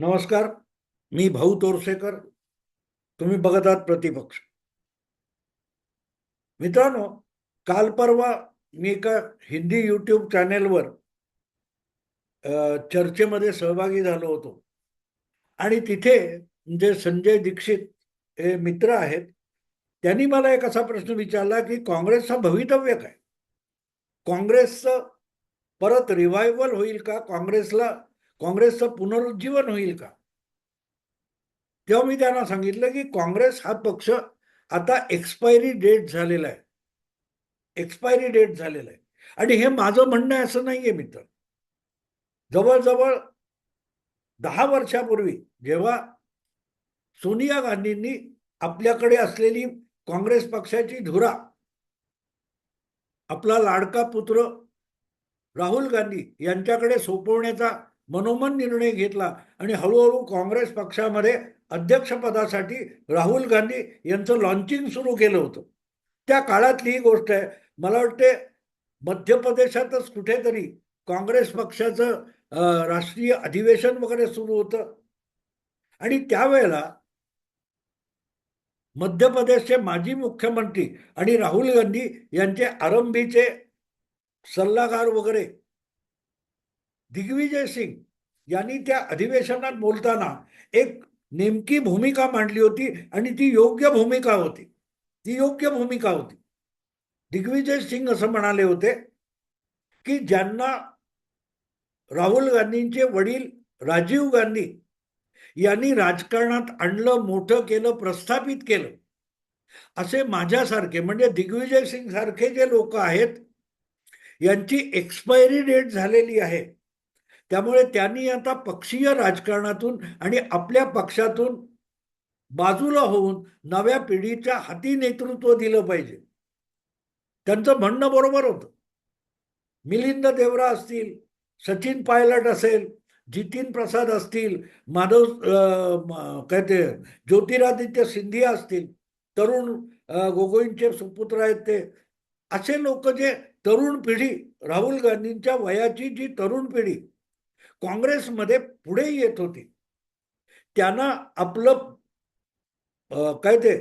नमस्कार मी भाऊ तोरसेकर. तुम्ही बघत आहात प्रतिपक्ष. मित्रांनो काल परवा मी एका हिंदी यूट्यूब चॅनेलवर चर्चेमध्ये सहभागी झालो होतो. आणि तिथे जे संजय दीक्षित हे मित्र आहेत त्यांनी मला एक असा प्रश्न विचारला की काँग्रेसचं भवितव्य काय? काँग्रेसचं परत रिवायवल होईल का? काँग्रेसला काँग्रेसचं पुनरुज्जीवन होईल का? तेव्हा मी त्यांना सांगितलं की काँग्रेस हा पक्ष आता एक्सपायरी डेट झालेला आहे. एक्सपायरी डेट झालेला आहे. आणि हे माझं म्हणणं आहे असं नाहीये मित्र. जवळजवळ दहा वर्षापूर्वी जेव्हा सोनिया गांधींनी आपल्याकडे असलेली काँग्रेस पक्षाची धुरा आपला लाडका पुत्र राहुल गांधी यांच्याकडे सोपवण्याचा मनोमन निर्णय घेतला आणि हळूहळू काँग्रेस पक्षामध्ये अध्यक्षपदासाठी राहुल गांधी यांचं लॉन्चिंग सुरू केलं होतं. त्या काळातली ही गोष्ट आहे. मला वाटते मध्य प्रदेशातच कुठेतरी काँग्रेस पक्षाचं राष्ट्रीय अधिवेशन वगैरे सुरू होतं. आणि त्यावेळेला मध्य प्रदेशचे माजी मुख्यमंत्री आणि राहुल गांधी यांचे आरंभीचे सल्लागार वगैरे दिग्विजय सिंग यांनी त्या अधिवेशनात बोलताना एक नेमकी भूमिका मांडली होती आणि ती योग्य भूमिका होती. ती योग्य भूमिका होती. दिग्विजय सिंग असं म्हणाले होते की ज्यांना राहुल गांधींचे वडील राजीव गांधी यांनी राजकारणात आणलं मोठं केलं प्रस्थापित केलं असे माझ्यासारखे म्हणजे दिग्विजय सिंग सारखे जे लोक आहेत यांची एक्सपायरी डेट झालेली आहे. त्यामुळे त्यांनी आता पक्षीय राजकारणातून आणि आपल्या पक्षातून बाजूला होऊन नव्या पिढीच्या हाती नेतृत्व दिलं पाहिजे. त्यांचं म्हणणं बरोबर होतं. मिलिंद देवरा असतील सचिन पायलट असेल जितीन प्रसाद असतील माधव म- काय ते ज्योतिरादित्य सिंधिया असतील तरुण गोगोईंचे सुपुत्र आहेत ते असे लोक जे तरुण पिढी राहुल गांधींच्या वयाची जी तरुण पिढी काँग्रेसमध्ये पुढे येत होती. त्यांना आपलं काय ते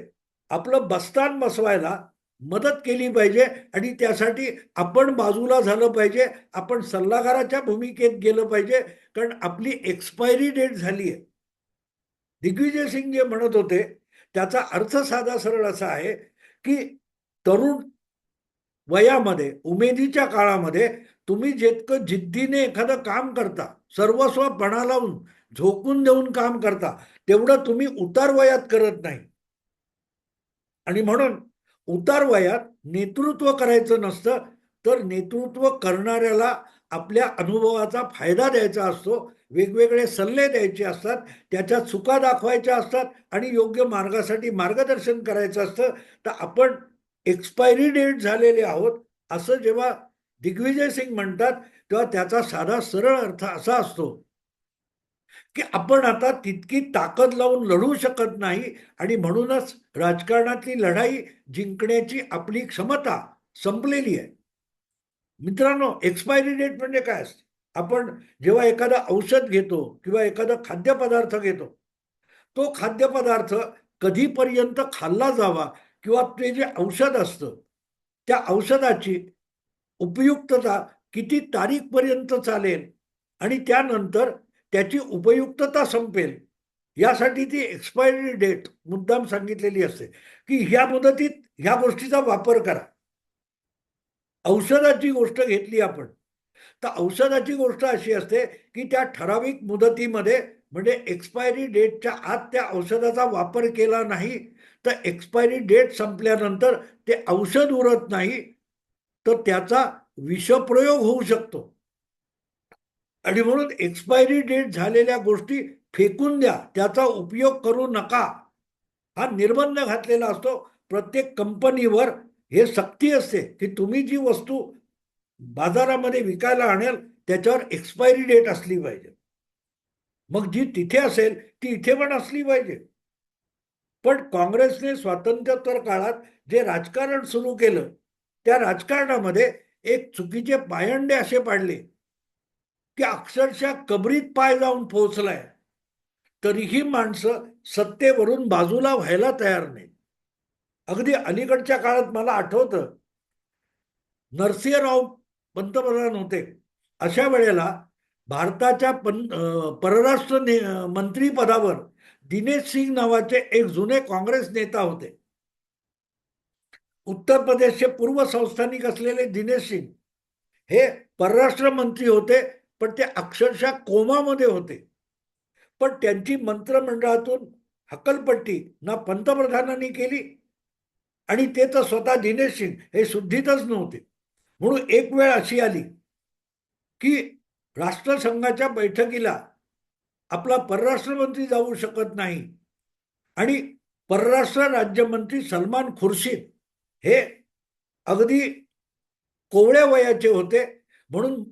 आपलं बस्तान बसवायला मदत केली पाहिजे आणि त्यासाठी आपण बाजूला झालं पाहिजे आपण सल्लागाराच्या भूमिकेत गेलं पाहिजे कारण आपली एक्सपायरी डेट झाली आहे. दिग्विजय सिंग जे म्हणत होते त्याचा अर्थ साधा सरळ असा आहे की तरुण वयामध्ये उमेदीच्या काळामध्ये तुम्ही जितकं जिद्दीने एखादं काम करता सर्वस्व पणा लावून झोकून देऊन काम करता तेवढं तुम्ही उतार वयात करत नाही. आणि म्हणून उतार वयात नेतृत्व करायचं नसतं तर नेतृत्व करणाऱ्याला आपल्या अनुभवाचा फायदा द्यायचा असतो वेगवेगळे सल्ले द्यायचे असतात त्याच्या चुका दाखवायच्या असतात आणि योग्य मार्गासाठी मार्गदर्शन करायचं असतं तर आपण एक्सपायरी डेट झालेले आहोत असं जेव्हा दिग्विजय सिंग म्हणतात तेव्हा त्याचा साधा सरळ अर्थ असा असतो की आपण आता तितकी ताकद लावून लढू शकत नाही आणि म्हणूनच राजकारणातली लढाई जिंकण्याची आपली क्षमता संपलेली आहे. मित्रांनो एक्सपायरी डेट म्हणजे काय असते? आपण जेव्हा एखादं औषध घेतो किंवा एखादा खाद्यपदार्थ घेतो तो खाद्यपदार्थ कधीपर्यंत खाल्ला जावा किंवा ते जे औषध असतं त्या औषधाची उपयुक्तता किती तारीखपर्यंत चालेल आणि त्यानंतर त्याची उपयुक्तता संपेल. यासाठी ती एक्सपायरी डेट मुद्दाम सांगितलेली असते. की ह्या मुदतीत ह्या गोष्टीचा वापर करा. औषधाची गोष्ट घेतली आपण. तर औषधाची गोष्ट अशी असते की त्या ठराविक मुदतीमध्ये म्हणजे एक्सपायरी डेटच्या आत त्या औषधाचा वापर केला नाही तर एक्सपायरी डेट संपल्यानंतर ते औषध उरत नाही तर त्याचा विषप्रयोग होऊ शकतो. आणि म्हणून एक्सपायरी डेट झालेल्या गोष्टी फेकून द्या. त्याचा उपयोग करू नका. हा निर्बंध घातलेला असतो. प्रत्येक कंपनीवर हे सक्ती असते की तुम्ही जी वस्तू बाजारामध्ये विकायला आणेल त्याच्यावर एक्सपायरी डेट असली पाहिजे. मग जी तिथे असेल ती इथे पण असली पाहिजे. पण काँग्रेसने स्वातंत्र्योत्तर काळात जे राजकारण सुरू केलं त्या राजकारणामध्ये एक चुकीचे पायंडे असे पाडले की अक्षरशः कबरीत पाय जाऊन पोहोचलाय. तरीही माणसं सत्तेवरून बाजूला व्हायला तयार नाही अगदी अलीकडच्या काळात मला आठवतं नरसिंहराव पंतप्रधान होते. अशा वेळेला भारताच्या पं परराष्ट्र ने मंत्री पदावर दिनेश सिंग नावाचे एक जुने काँग्रेस नेता होते. उत्तर प्रदेशचे पूर्व संस्थानिक असलेले दिनेश सिंग हे परराष्ट्र मंत्री होते पण ते अक्षरशः कोमामध्ये होते. पण त्यांची मंत्रिमंडळातून हकलपट्टी ना पंतप्रधानांनी केली आणि ते तर स्वतः दिनेश सिंग हे शुद्धीतच नव्हते. म्हणून एक वेळ अशी आली की राष्ट्रसंघाच्या बैठकीला आपला परराष्ट्रमंत्री जाऊ शकत नाही आणि परराष्ट्र राज्यमंत्री सलमान खुर्शीद हे अगदी कोवळ्या वयाचे होते. म्हणून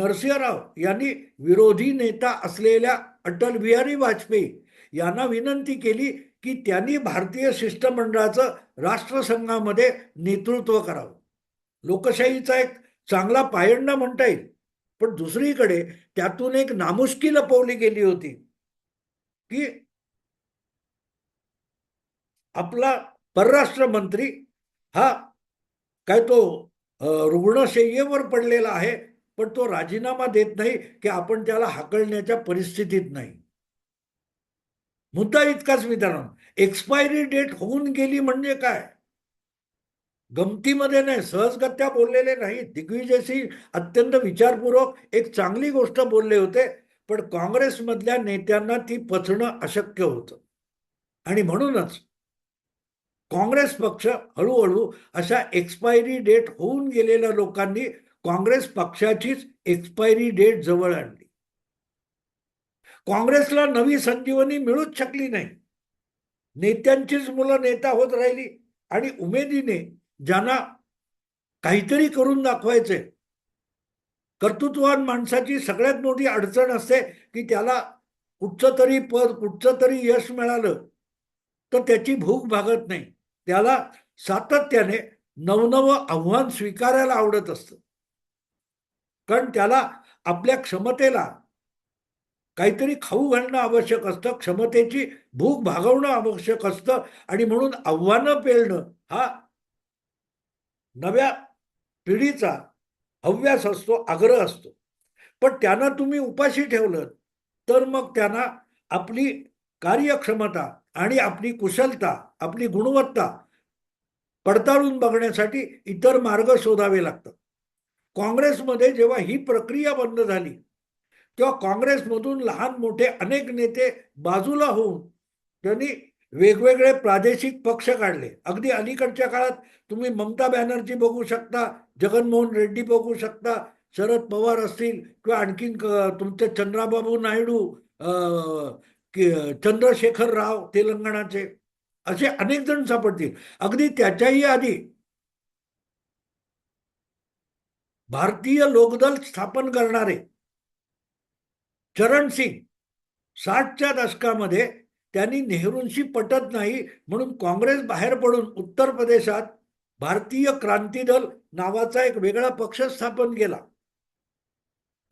नरसिंहराव यांनी विरोधी नेता असलेल्या अटल बिहारी वाजपेयी यांना विनंती केली की त्यांनी भारतीय शिष्टमंडळाचं राष्ट्रसंघामध्ये नेतृत्व करावं. लोकशाहीचा एक चांगला पायंडा म्हणता येईल. पण दुसरीकडे त्यातून एक नामुष्की लपवली गेली होती की आपला परराष्ट्र मंत्री हा काय तो रुग्णशय्येवर पडलेला आहे पण तो राजीनामा देत नाही की आपण त्याला हाकलण्याच्या परिस्थितीत नाही. मुद्दा इतकाच मित्रांनो एक्सपायरी डेट होऊन गेली म्हणजे काय? गमतीमध्ये नाही सहजगत्या बोललेले नाही. दिग्विजय सिंग अत्यंत विचारपूर्वक एक चांगली गोष्ट बोलले होते पण काँग्रेसमधल्या नेत्यांना ती पचणं अशक्य होतं. आणि म्हणूनच काँग्रेस पक्ष हळूहळू अशा एक्सपायरी डेट होऊन गेलेल्या लोकांनी काँग्रेस पक्षाचीच एक्सपायरी डेट जवळ आणली. काँग्रेसला नवी संजीवनी मिळूच शकली नाही. नेत्यांचीच मुलं नेता होत राहिली आणि उमेदीने ज्यांना काहीतरी करून दाखवायचे कर्तृत्ववान माणसाची सगळ्यात मोठी अडचण असते की त्याला कुठचं तरी पद कुठचं तरी यश मिळालं तर त्याची भूक भागत नाही. त्याला सातत्याने नवनवं आव्हान स्वीकारायला आवडत असतं. कारण त्याला आपल्या क्षमतेला काहीतरी खाऊ घालणं आवश्यक असतं क्षमतेची भूक भागवणं आवश्यक असतं आणि म्हणून आव्हानं पेलणं हा नव्या पिढीचा हव्यास असतो आग्रह असतो. पण त्यांना तुम्ही उपाशी ठेवलं तर मग त्यांना आपली कार्यक्षमता आणि आपली कुशलता आपली गुणवत्ता पडताळून बघण्यासाठी इतर मार्ग शोधावे लागतात. काँग्रेसमध्ये जेव्हा ही प्रक्रिया बंद झाली तेव्हा काँग्रेसमधून लहान मोठे अनेक नेते बाजूला होऊन त्यांनी वेगवेगळे प्रादेशिक पक्ष काढले. अगदी अलीकडच्या काळात तुम्ही ममता बॅनर्जी बघू शकता जगनमोहन रेड्डी बघू शकता शरद पवार असतील किंवा आणखीन क- तुमचे चंद्राबाबू नायडू चंद्रशेखर राव तेलंगणाचे असे अनेक जण सापडतील. अगदी त्याच्याही आधी भारतीय लोकदल स्थापन करणारे चरण सिंग साठच्या दशकामध्ये त्यांनी नेहरूंशी पटत नाही म्हणून काँग्रेस बाहेर पडून उत्तर प्रदेशात भारतीय क्रांती दल नावाचा एक वेगळा पक्ष स्थापन केला.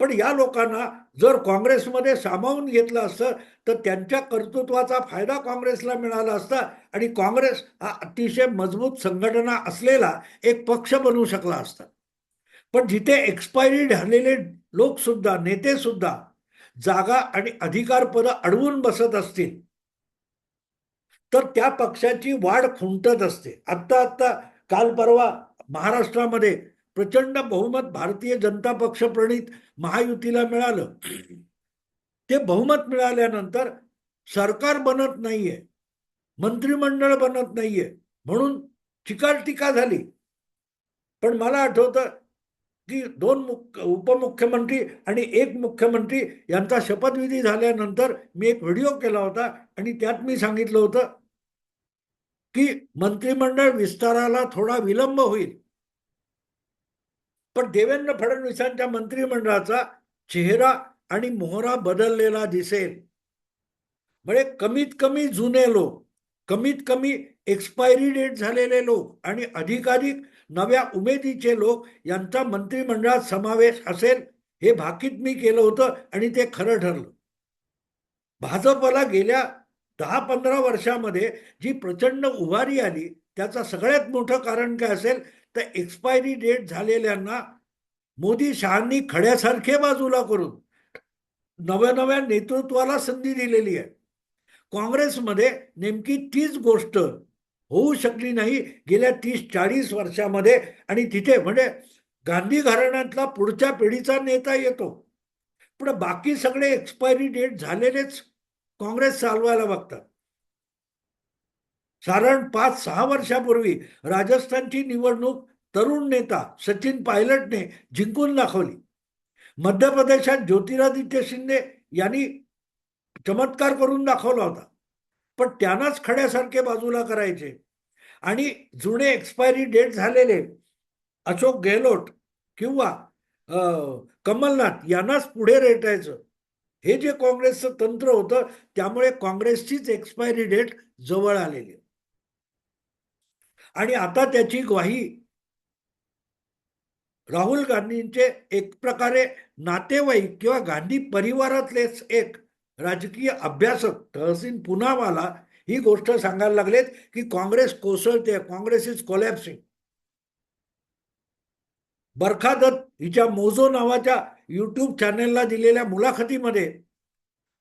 पण या लोकांना जर काँग्रेसमध्ये सामावून घेतलं असतं तर त्यांच्या कर्तृत्वाचा फायदा काँग्रेसला मिळाला असता आणि काँग्रेस हा अतिशय मजबूत संघटना असलेला एक पक्ष बनू शकला असता. पण जिथे एक्सपायरी झालेले लोकसुद्धा नेतेसुद्धा जागा आणि अधिकार पद अडवून बसत असतील तर त्या पक्षाची वाढ खुंटत असते. आत्ता आत्ता काल परवा महाराष्ट्रामध्ये प्रचंड बहुमत भारतीय जनता पक्ष प्रणित महायुतीला मिळालं. ते बहुमत मिळाल्यानंतर सरकार बनत नाहीये मंत्रिमंडळ बनत नाहीये म्हणून चिकार टीका झाली. पण मला आठवतं की दोन मुख्य उपमुख्यमंत्री आणि एक मुख्यमंत्री यांचा शपथविधी झाल्यानंतर मी एक व्हिडिओ केला होता आणि त्यात मी सांगितलं होतं की मंत्रिमंडळ विस्ताराला थोडा विलंब होईल. पण देवेंद्र फडणवीसांच्या मंत्रिमंडळाचा चेहरा आणि मोहरा बदललेला दिसेल. म्हणजे कमीत कमी जुने लोक कमीत कमी एक्सपायरी डेट झालेले लोक आणि अधिकाधिक नव्या उमेदीचे लोक यांचा मंत्रिमंडळात समावेश असेल हे भाकीत मी केलं होतं आणि ते खरं ठरलं. भाजपला गेल्या दहा पंधरा वर्षामध्ये जी प्रचंड उभारी आली त्याचं सगळ्यात मोठं कारण काय असेल? तर एक्सपायरी डेट झालेल्यांना मोदी शहांनी खड्यासारखे बाजूला करून नव्या नव्या नेतृत्वाला संधी दिलेली आहे. काँग्रेसमध्ये नेमकी तीच गोष्ट होऊ शकली नाही. गेल्या तीस चाळीस वर्षामध्ये आणि तिथे म्हणजे गांधी घराण्यातला पुढच्या पिढीचा नेता येतो. पण बाकी सगळे एक्सपायरी डेट झालेलेच काँग्रेस चालवायला बघतात. साधारण पाच सहा वर्षापूर्वी राजस्थानची निवडणूक तरुण नेता सचिन पायलटने जिंकून दाखवली. मध्य प्रदेशात ज्योतिरादित्य शिंदे यांनी चमत्कार करून दाखवला होता. पण त्यांनाच खड्यासारखे बाजूला करायचे. आणि जुने एक्सपायरी डेट झालेले अशोक गेहलोत किंवा कमलनाथ यांनाच पुढे रेटायचं. हे जे काँग्रेसचं तंत्र होतं त्यामुळे काँग्रेसचीच एक्सपायरी डेट जवळ आलेली आणि आता त्याची ग्वाही राहुल गांधींचे एक प्रकारे नातेवाईक किंवा गांधी परिवारातलेच एक राजकीय अभ्यासक तहसीन पुनावाला ही गोष्ट सांगायला लागलेत की काँग्रेस कोसळते काँग्रेस इज कोलॅप्सिंग बरखा दत्त हिच्या मोजो नावाच्या युट्यूब चॅनेलला दिलेल्या मुलाखतीमध्ये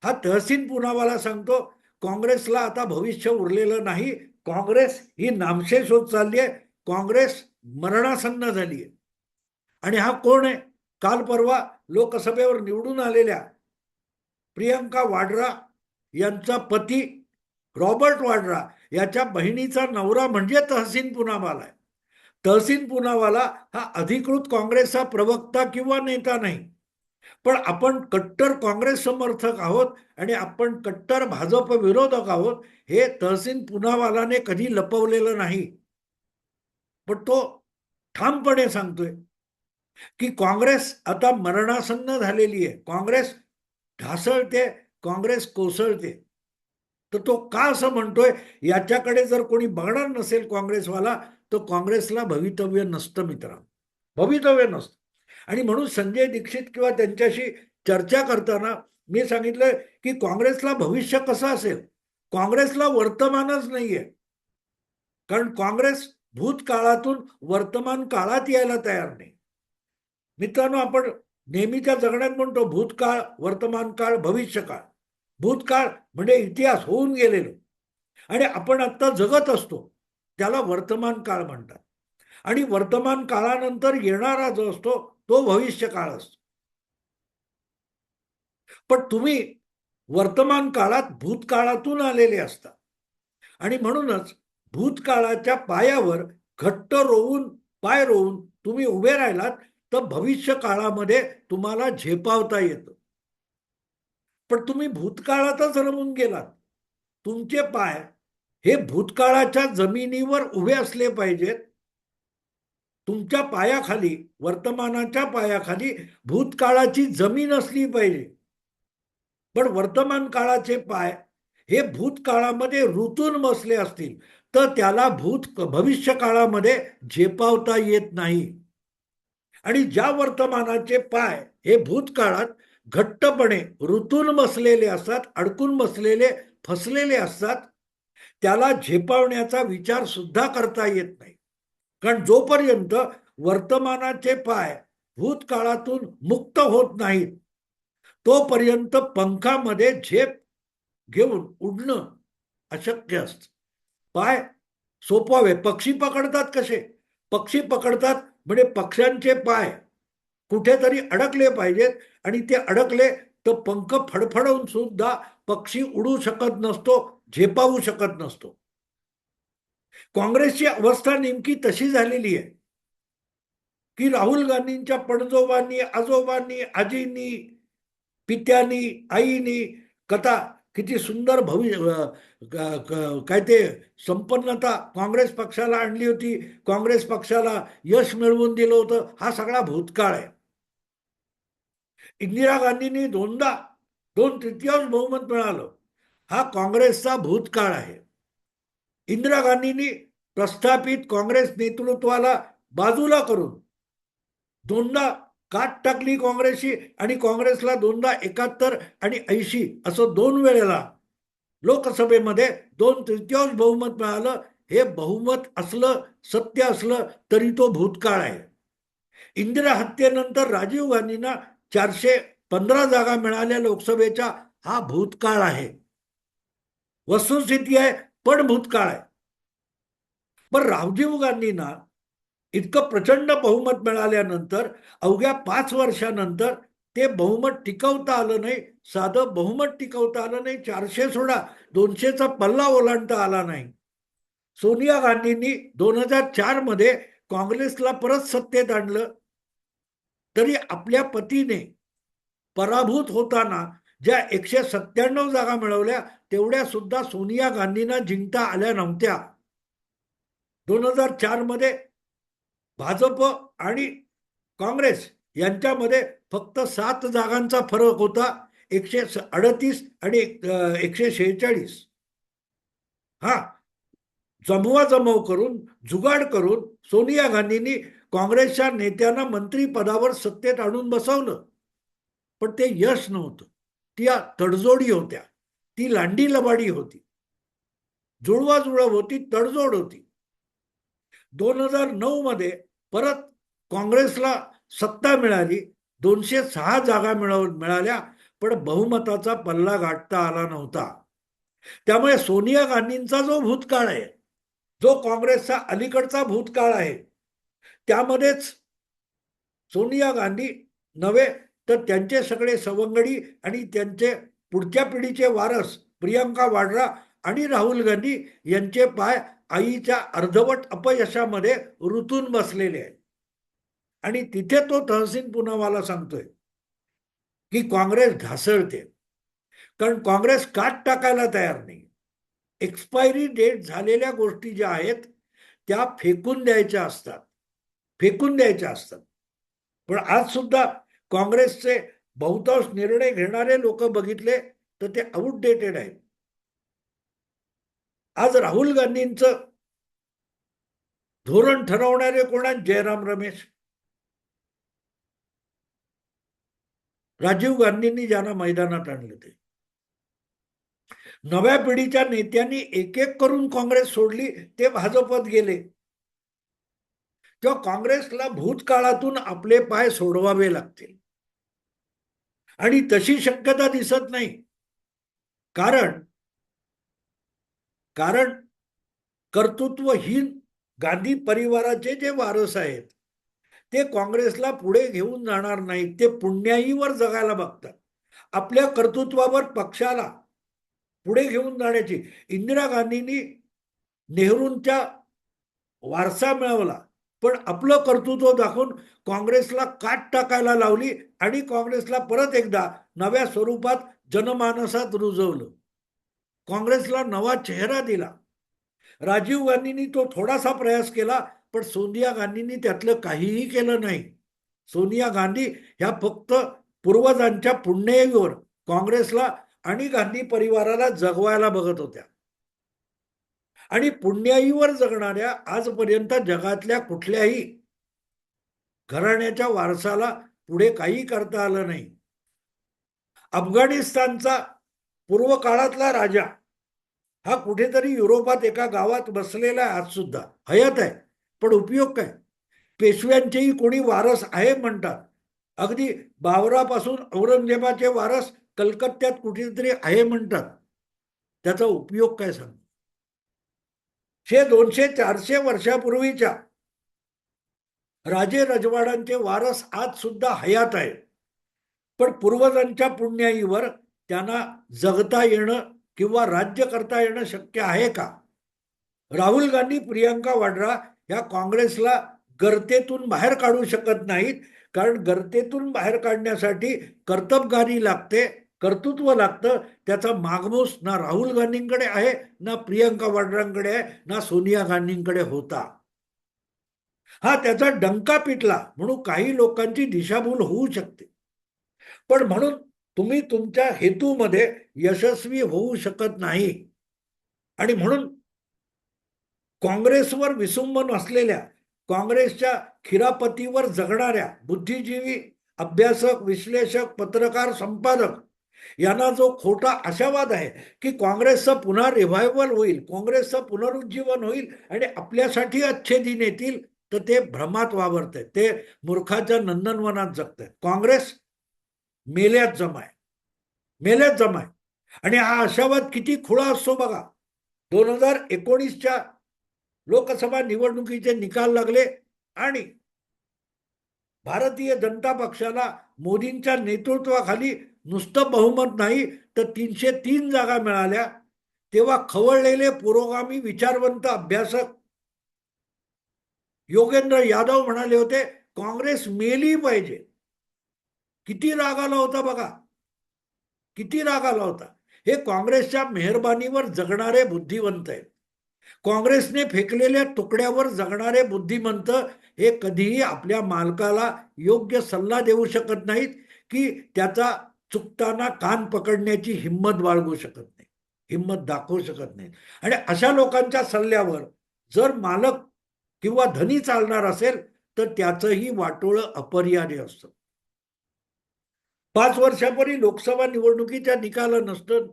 हा तहसीन पुनावाला सांगतो काँग्रेसला आता भविष्य उरलेलं नाही काँग्रेस ही नामशेष होत चालली आहे. काँग्रेस मरणासन्न झाली आहे. आणि हा कोण आहे? काल परवा लोकसभेवर निवडून आलेल्या प्रियंका वाड्रा यांचा पती रॉबर्ट वाड्रा याच्या बहिणीचा नवरा म्हणजे तहसीन पुनावाला आहे. तहसीन पुनावाला हा अधिकृत काँग्रेसचा प्रवक्ता किंवा नेता नाही. पण आपण कट्टर काँग्रेस समर्थक आहोत आणि आपण कट्टर भाजप विरोधक आहोत हे तहसीन पुनावालाने कधी लपवलेलं नाही. पण तो ठामपणे सांगतोय की काँग्रेस आता मरणासन्न झालेली आहे. काँग्रेस ढासळते काँग्रेस कोसळते. तर तो का असं म्हणतोय? याच्याकडे जर कोणी बघणार नसेल काँग्रेसवाला तर काँग्रेसला भवितव्य नसतं मित्रांनो. भवितव्य नसतं. आणि म्हणून संजय दीक्षित किंवा त्यांच्याशी चर्चा करताना मी सांगितलं की काँग्रेसला भविष्य कसं असेल? काँग्रेसला वर्तमानच नाहीये. कारण काँग्रेस भूतकाळातून वर्तमान काळात यायला तयार नाही. मित्रांनो आपण नेहमीच्या जगण्यात म्हणतो भूतकाळ वर्तमान काळ भविष्यकाळ भूतकाळ म्हणजे इतिहास होऊन गेलेलो. आणि आपण आत्ता जगत असतो त्याला वर्तमान काळ म्हणतात. आणि वर्तमान काळानंतर येणारा जो असतो तो भविष्य काळ असतो. पण तुम्ही वर्तमान काळात भूतकाळातून आलेले असता. आणि म्हणूनच भूतकाळाच्या पायावर घट्ट रोवून पाय रोवून तुम्ही उभे राहिलात तर भविष्य काळामध्ये तुम्हाला झेपावता येतं. पण तुम्ही भूतकाळातच रमून गेलात. तुमचे पाय हे भूतकाळाच्या जमिनीवर उभे असले पाहिजेत तुमच्या पायाखाली वर्तमानाच्या पायाखाली भूतकाळाची जमीन असली पाहिजे. पण वर्तमान काळाचे पाय हे भूतकाळामध्ये ऋतून बसले असतील तर त्याला भूत भविष्य काळामध्ये झेपावता येत नाही. आणि ज्या वर्तमानाचे पाय हे भूतकाळात घट्टपणे ऋतून बसलेले असतात अडकून बसलेले फसलेले असतात त्याला झेपावण्याचा विचार सुद्धा करता येत नाही. कारण जोपर्यंत वर्तमानाचे पाय भूतकाळातून मुक्त होत नाहीत तोपर्यंत पंखामध्ये झेप घेऊन उडणं अशक्य असत. पाय सोपवावे. पक्षी पकडतात कसे? पक्षी पकडतात म्हणजे पक्ष्यांचे पाय कुठेतरी अडकले पाहिजेत आणि ते अडकले तर पंख फडफडवून सुद्धा पक्षी उडू शकत नसतो झेपावू शकत नसतो. काँग्रेसची अवस्था नेमकी तशी झालेली आहे की राहुल गांधींच्या पणजोबांनी आजोबांनी आजींनी पित्यानी आईनी कथा किती सुंदर भवि काय ते संपन्नता काँग्रेस पक्षाला आणली होती. काँग्रेस पक्षाला यश मिळवून दिलं होतं. हा सगळा भूतकाळ आहे. इंदिरा गांधींनी दोनदा दोन तृतीयांश बहुमत मिळालं. हा काँग्रेसचा भूतकाळ आहे. इंदिरा गांधींनी प्रस्थापित काँग्रेस नेतृत्वाला बाजूला करून दोनदा काट टाकली काँग्रेसची आणि काँग्रेसला दोनदा एकाहत्तर आणि ऐंशी असं दोन वेळेला लोकसभेमध्ये दोन तृतीयांश बहुमत मिळालं. हे बहुमत असलं सत्य असलं तरी तो भूतकाळ आहे. इंदिरा हत्येनंतर राजीव गांधींना चारशे पंधरा जागा मिळाल्या लोकसभेच्या. हा भूतकाळ आहे. वस्तुस्थिती आहे पण भूतकाळ आहे. पण राजीव गांधींना इतकं प्रचंड बहुमत मिळाल्यानंतर अवघ्या पाच वर्षानंतर ते बहुमत टिकवता आलं नाही. साधं बहुमत टिकवता आलं नाही. चारशे सोडा दोनशेचा पल्ला ओलांडता आला नाही. सोनिया गांधींनी दोन हजार चारमध्ये काँग्रेसला परत सत्तेत आणलं. तरी आपल्या पतीने पराभूत होताना ज्या एकशे सत्त्याण्णव जागा मिळवल्या तेवढ्या सुद्धा सोनिया गांधींना जिंकता आल्या नव्हत्या. दोन हजार चारमध्ये भाजप आणि काँग्रेस यांच्यामध्ये फक्त सात जागांचा फरक होता एकशे अडतीस आणि एकशे शेहेचाळीस. हा जमवा जमव करून जुगाड करून सोनिया गांधींनी काँग्रेसच्या नेत्यांना मंत्रीपदावर सत्तेत आणून बसवलं. पण ते यश नव्हतं. त्या तडजोडी होत्या. ती लांडी लबाडी होती. जुळवाजुळव होती तडजोड होती. दोन हजार नऊ मध्ये परत काँग्रेसला सत्ता मिळाली दोनशे सहा जागा मिळव मिळाल्या पण बहुमताचा पल्ला गाठता आला नव्हता. त्यामुळे सोनिया गांधींचा जो भूतकाळ आहे जो काँग्रेसचा अलीकडचा भूतकाळ आहे त्यामध्येच सोनिया गांधी नव्हे तर त्यांचे सगळे सवंगडी आणि त्यांचे पुढच्या पिढीचे वारस प्रियंका वाड्रा आणि राहुल गांधी यांचे पाय आईच्या अर्धवट अपयशामध्ये रुतून बसलेले आहेत. आणि तिथे तो तहसीन पुनावाला सांगतोय की काँग्रेस ढासळते. कारण काँग्रेस काट टाकायला तयार नाही. एक्सपायरी डेट झालेल्या गोष्टी ज्या आहेत त्या फेकून द्यायच्या असतात. फेकून द्यायच्या असतात. पण आज सुद्धा काँग्रेसचे बहुतांश निर्णय घेणारे लोक बघितले तर ते आउटडेटेड आहेत. आज राहुल गांधींच धोरण ठरवणारे कोण आहेत? जयराम रमेश. राजीव गांधींनी ज्यांना मैदानात आणलं ते. नव्या पिढीच्या नेत्यांनी एक एक करून काँग्रेस सोडली ते भाजपत गेले. तेव्हा काँग्रेसला भूतकाळातून आपले पाय सोडवावे लागतील. आणि तशी शक्यता दिसत नाही. कारण कारण कर्तृत्वहीन गांधी परिवाराचे जे वारस आहेत ते काँग्रेसला पुढे घेऊन जाणार नाहीत. ते पुण्याईवर जगायला बघतात. आपल्या कर्तृत्वावर पक्षाला पुढे घेऊन जाण्याची इंदिरा गांधींनी नेहरूंच्या वारसा मिळवला. पण आपलं कर्तृत्व दाखवून काँग्रेसला काट टाकायला लावली आणि काँग्रेसला परत एकदा नव्या स्वरूपात जनमानसात रुजवलं. काँग्रेसला नवा चेहरा दिला. राजीव गांधींनी तो थोडासा प्रयास केला पण सोनिया गांधींनी त्यातलं काहीही केलं नाही. सोनिया गांधी ह्या फक्त पूर्वजांच्या पुण्यवर काँग्रेसला आणि गांधी परिवाराला जगवायला बघत होत्या. आणि पुण्याईवर जगणाऱ्या आजपर्यंत जगातल्या कुठल्याही घराण्याच्या वारसाला पुढे काही करता आलं नाही. अफगाणिस्तानचा पूर्व काळातला राजा हा कुठेतरी युरोपात एका गावात बसलेला आहे आज सुद्धा. हयात आहे पण उपयोग काय? पेशव्यांचेही कोणी वारस आहे म्हणतात. अगदी बावरापासून औरंगजेबाचे वारस कलकत्त्यात कुठेतरी आहे म्हणतात. त्याचा उपयोग काय सांग? हे दोनशे चारशे वर्षापूर्वीच्या राजे रजवाड्यांचे वारस आज सुद्धा हयात आहे. पण पूर्वजांच्या पुण्याईवर त्यांना जगता येणं किंवा राज्य करता येणं शक्य आहे का? राहुल गांधी प्रियंका वाड्रा या काँग्रेसला गर्तेतून बाहेर काढू शकत नाहीत. कारण गर्तेतून बाहेर काढण्यासाठी कर्तबगारी लागते. कर्तृत्व लागतं त्याचा मागमूस ना राहुल गांधींकडे आहे ना प्रियंका वाड्रांकडे आहे ना सोनिया गांधींकडे होता. हा त्याचा डंका पिटला म्हणून काही लोकांची दिशाभूल होऊ शकते. पण म्हणून तुम्ही तुमच्या हेतूमध्ये यशस्वी होऊ शकत नाही. आणि म्हणून काँग्रेसवर विसंबन असलेल्या काँग्रेसच्या खिरापतीवर जगणाऱ्या बुद्धिजीवी अभ्यासक विश्लेषक पत्रकार संपादक यांना जो खोटा आशावाद आहे की काँग्रेसचं पुन्हा रिव्हायवल होईल काँग्रेसचं पुनरुज्जीवन होईल आणि आपल्यासाठी अच्छे दिन येतील तर ते भ्रमात वावरत ते मूर्खाच्या नंदनवनात जगत काँग्रेस मेल्यात जमाय. मेल्यात जमाय. आणि हा आशावाद किती खुळा असतो बघा. दोन हजार एकोणीसच्या लोकसभा निवडणुकीचे निकाल लागले आणि भारतीय जनता पक्षाला मोदींच्या नेतृत्वाखाली नुसतं बहुमत नाही तर तीनशे तीन जागा मिळाल्या. तेव्हा खवळलेले पुरोगामी विचारवंत अभ्यासक योगेंद्र यादव म्हणाले होते काँग्रेस मेली पाहिजे. किती राग आला होता बघा. किती राग आला होता. हे काँग्रेसच्या मेहरबानीवर जगणारे बुद्धिवंत आहेत. काँग्रेसने फेकलेल्या तुकड्यावर जगणारे बुद्धिमंत हे कधीही आपल्या मालकाला योग्य सल्ला देऊ शकत नाहीत की त्याचा चुकताना कान पकडण्याची हिंमत बाळगू शकत नाही. हिंमत दाखवू शकत नाही. आणि अशा लोकांच्या सल्ल्यावर जर मालक किंवा धनी चालणार असेल तर त्याचंही वाटोळं अपरिहार्य असतं. पाच वर्षापूर्वी लोकसभा निवडणुकीच्या निकालानंतर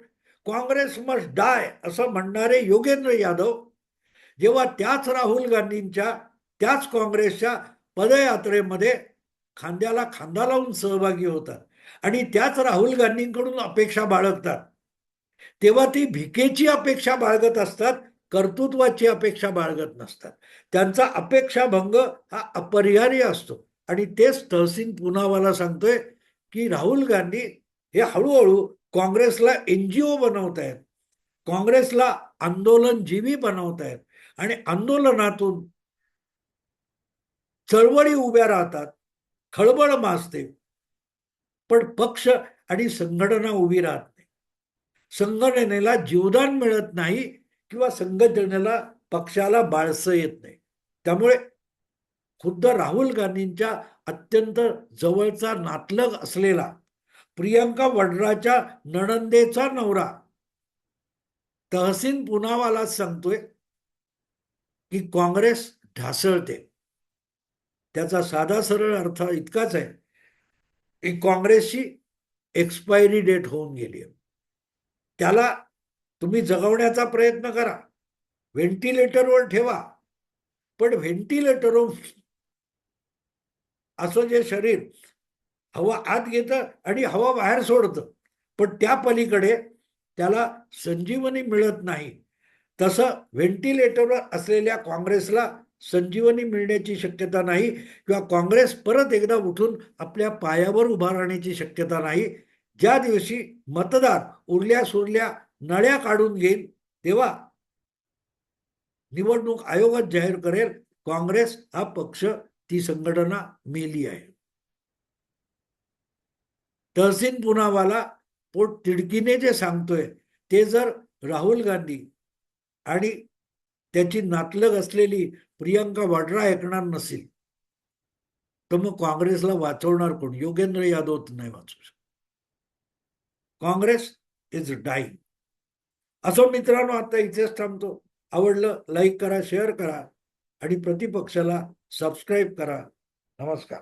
काँग्रेस मस्ट डाय असं म्हणणारे योगेंद्र यादव जेव्हा त्याच राहुल गांधींच्या त्याच काँग्रेसच्या पदयात्रेमध्ये खांद्याला खांदा लावून सहभागी होतात. आणि त्याच राहुल गांधींकडून अपेक्षा बाळगतात. तेव्हा ती भिकेची अपेक्षा बाळगत असतात कर्तृत्वाची अपेक्षा बाळगत नसतात. त्यांचा अपेक्षाभंग हा अपरिहार्य असतो. आणि तेच तहसीन पुनावाला सांगतोय की राहुल गांधी हे हळूहळू काँग्रेसला एन जी ओ बनवत आहेत. काँग्रेसला आंदोलनजीवी बनवत आहेत. आणि आंदोलनातून चळवळी उभ्या राहतात खळबळ माजते. पण पक्ष आणि संघटना उभी राहत नाही. संघटनेला जीवदान मिळत नाही किंवा संघटनेला पक्षाला बाळसं येत नाही. त्यामुळे खुद्द राहुल गांधींच्या अत्यंत जवळचा नातलग असलेला प्रियंका वड्राच्या नणंदेचा नवरा तहसीन पुनावाला सांगतोय की काँग्रेस ढासळते. त्याचा साधा सरळ अर्थ इतकाच आहे एक काँग्रेसची एक्सपायरी डेट होऊन गेली त्याला तुम्ही जगवण्याचा प्रयत्न करा. व्हेंटिलेटरवर ठेवा. पण व्हेंटिलेटरवर असं जे शरीर हवा आत घेतं आणि हवा बाहेर सोडतं. पण त्या पलीकडे त्याला संजीवनी मिळत नाही. तसं व्हेंटिलेटरवर असलेल्या काँग्रेसला संजीवनी मिळण्याची शक्यता नाही किंवा काँग्रेस परत एकदा उठून आपल्या पायावर उभा राहण्याची शक्यता नाही. ज्या दिवशी मतदार उरल्या सुरल्या नळ्या काढून घेईल तेव्हा निवडणूक आयोगच जाहीर करेल काँग्रेस हा पक्ष ती संघटना मेली आहे. तहसीन पुनावाला पोट तिडकीने जे सांगतोय ते जर राहुल गांधी आणि त्याची नातलग असलेली प्रियंका वाड्रा ऐकणार नसेल. तर मग काँग्रेसला वाचवणार कोण? योगेंद्र यादव नाही वाचू शकत. काँग्रेस इज डाईंग असं मित्रांनो आता इथेच थांबतो. आवडलं लाईक करा शेअर करा आणि प्रतिपक्षाला सबस्क्राईब करा. नमस्कार.